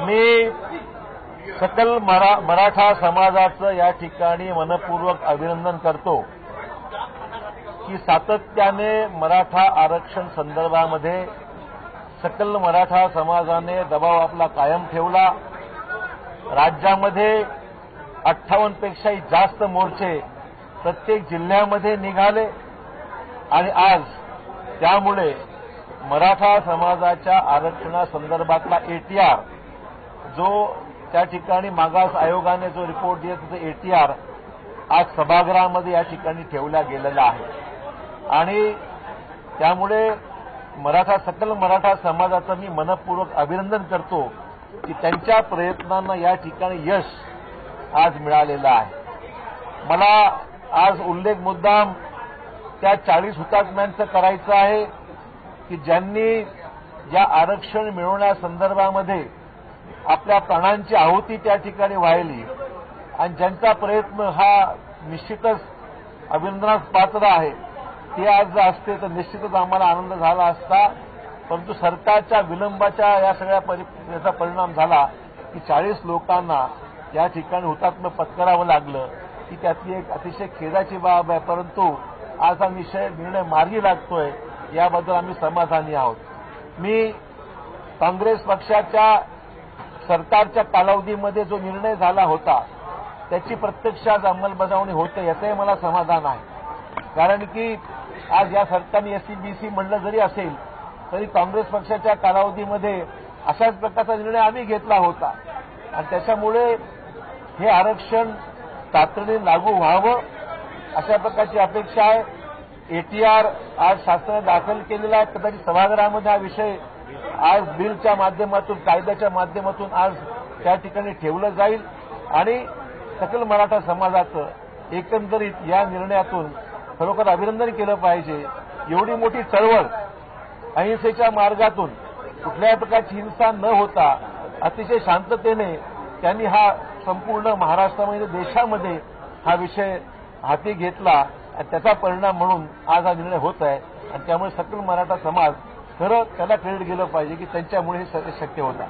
मी सकल मरा मराठा समाजाचं या ठिकाणी मनपूर्वक अभिनंदन करतो की सातत्याने मराठा आरक्षण संदर्भामध्ये सकल मराठा समाजाने दबाव आपला कायम ठेवला. राज्यामध्ये अठ्ठावन्नपेक्षाही जास्त मोर्चे प्रत्येक जिल्ह्यामध्ये निघाले आणि आज त्यामुळे मराठा समाजाच्या आरक्षणासंदर्भातला एटीआर जो त्या ठिकाणी मागास आयोगाने जो रिपोर्ट दिला त्याचा एटीआर आज सभागृहामध्ये या ठिकाणी ठेवला गेलेला आहे. आणि त्यामुळे मराठा सकल मराठा समाजाचं मी मनपूर्वक अभिनंदन करतो की त्यांच्या प्रयत्नांना या ठिकाणी यश आज मिळालेलं आहे. मला आज उल्लेख मुद्दाम त्या चाळीस हुतात्म्यांचं करायचं आहे की ज्यांनी या आरक्षण मिळवण्यासंदर्भामध्ये आपल्या प्राणांची आहुती त्या ठिकाणी वाहिली. आणि ज्यांचा प्रयत्न हा निश्चितच अभिनंदनास पात्र आहे ते आज जर असते तर निश्चितच आम्हाला आनंद झाला असता. परंतु सरकारच्या विलंबाच्या या सगळ्या परि याचा परिणाम झाला की चाळीस लोकांना या ठिकाणी हुतात्म्य पत्करावं लागलं. ही त्यातली एक अतिशय खेदाची बाब आहे. परंतु आज हा विषय निर्णय मार्गी लागतोय याबद्दल आम्ही समाधानी आहोत. मी काँग्रेस पक्षाच्या सरकारच्या कालावधीमध्ये जो निर्णय झाला होता त्याची प्रत्यक्ष आज अंमलबजावणी होते याचंही मला समाधान आहे. कारण की आज या सरकारने एससीबीसी म्हणलं जरी असेल तरी काँग्रेस पक्षाच्या कालावधीमध्ये अशाच प्रकारचा निर्णय आम्ही घेतला होता. आणि त्याच्यामुळे हे आरक्षण तातडीने लागू व्हावं अशा प्रकारची अपेक्षा आहे. एटीआर आज शासनाने दाखल केलेला आहे. कदाचित सभागृहामध्ये हा विषय आज बिलच्या माध्यमातून कायद्याच्या माध्यमातून आज त्या ठिकाणी ठेवलं जाईल. आणि सकल मराठा समाजाचं एकंदरीत या निर्णयातून खरोखर अभिनंदन केलं पाहिजे. एवढी मोठी चळवळ अहिंसेच्या मार्गातून कुठल्याही प्रकारची हिंसा न होता अतिशय शांततेने त्यांनी हा संपूर्ण महाराष्ट्रामध्ये देशामध्ये हा विषय हाती घेतला. आणि त्याचा परिणाम म्हणून आज हा निर्णय होत आहे. आणि त्यामुळे सकल मराठा समाज खरं त्याला क्रेडिट गेलं पाहिजे की त्यांच्यामुळे हे शक्य होतं.